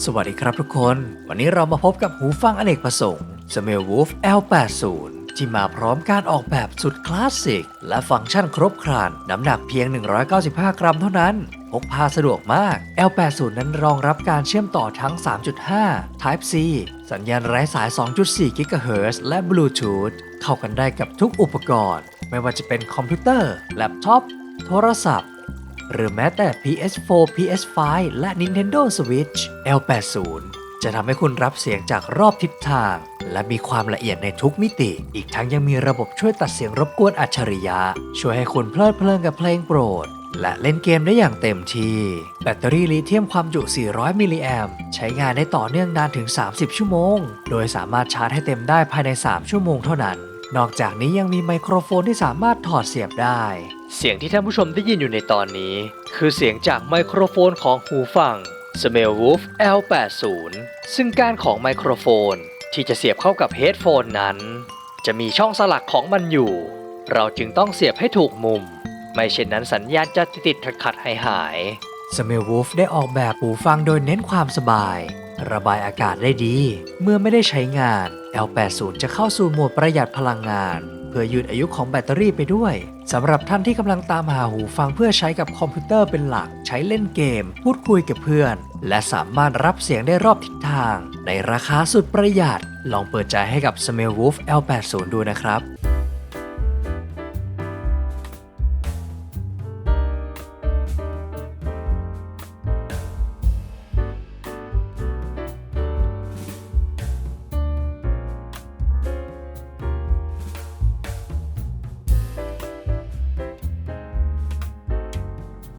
สวัสดีครับทุกคน วันนี้เรามาพบกับหูฟังอเนกประสงค์ s m e l Wolf L80 ที่มาพร้อมการออกแบบสุดคลาสสิก และฟังก์ชันครบครัน น้ำหนักเพียง 195 กรัมเท่านั้น พกพาสะดวกมาก L80 นั้นรองรับการเชื่อมต่อทั้ง 3.5 Type C สัญญาณไร้สาย 2.4 GHz และ Bluetooth เข้ากันได้กับทุกอุปกรณ์ ไม่ว่าจะเป็นคอมพิวเตอร์ แล็ปท็อป โทรศัพท์ หรือแม้แต่ PS4 PS5 และ Nintendo Switch L80 จะทำให้คุณรับเสียงจากรอบทิศทาง และมีความละเอียดในทุกมิติ อีกทั้งยังมีระบบช่วยตัดเสียงรบกวนอัจฉริยะ ช่วยให้คุณเพลิดเพลินกับเพลงโปรด และเล่นเกมได้อย่างเต็มที่ แบตเตอรี่ลิเธียมความจุ 400 มิลลิแอมป์ใช้งานได้ต่อเนื่องนานถึง 30 ชั่วโมง โดยสามารถชาร์จให้เต็มได้ภายใน 3 ชั่วโมงเท่านั้น นอกจากนี้ยังมีไมโครโฟนที่สามารถถอดเสียบได้ เสียงที่ท่านผู้ชมได้ยินอยู่ในตอนนี้ คือเสียงจากไมโครโฟนของหูฟัง s m e l Wolf L80 ซึ่งการของไมโครโฟนที่จะเสียบเข้ากับเฮดโฟนนั้น จะมีช่องสลักของมันอยู่ เราจึงต้องเสียบให้ถูกมุม ไม่เช่นนั้นสัญญาณจะติดขัดขัดหายหาย s m e l Wolf ได้ออกแบบหูฟังโดยเน้นความสบาย ระบายอากาศได้ดี เมื่อไม่ได้ใช้งาน L80 จะเข้าสู่โหมดประหยัดพลังงาน เพื่อยืดอายุของแบตเตอรี่ไปด้วยสำหรับท่านที่กำลังตามหาหูฟังเพื่อใช้กับคอมพิวเตอร์เป็นหลัก ใช้เล่นเกม พูดคุยกับเพื่อน และสามารถรับเสียงได้รอบทิศทาง ในราคาสุดประหยัด ลองเปิดใจให้กับ s m e l Wolf L80 ดูนะครับ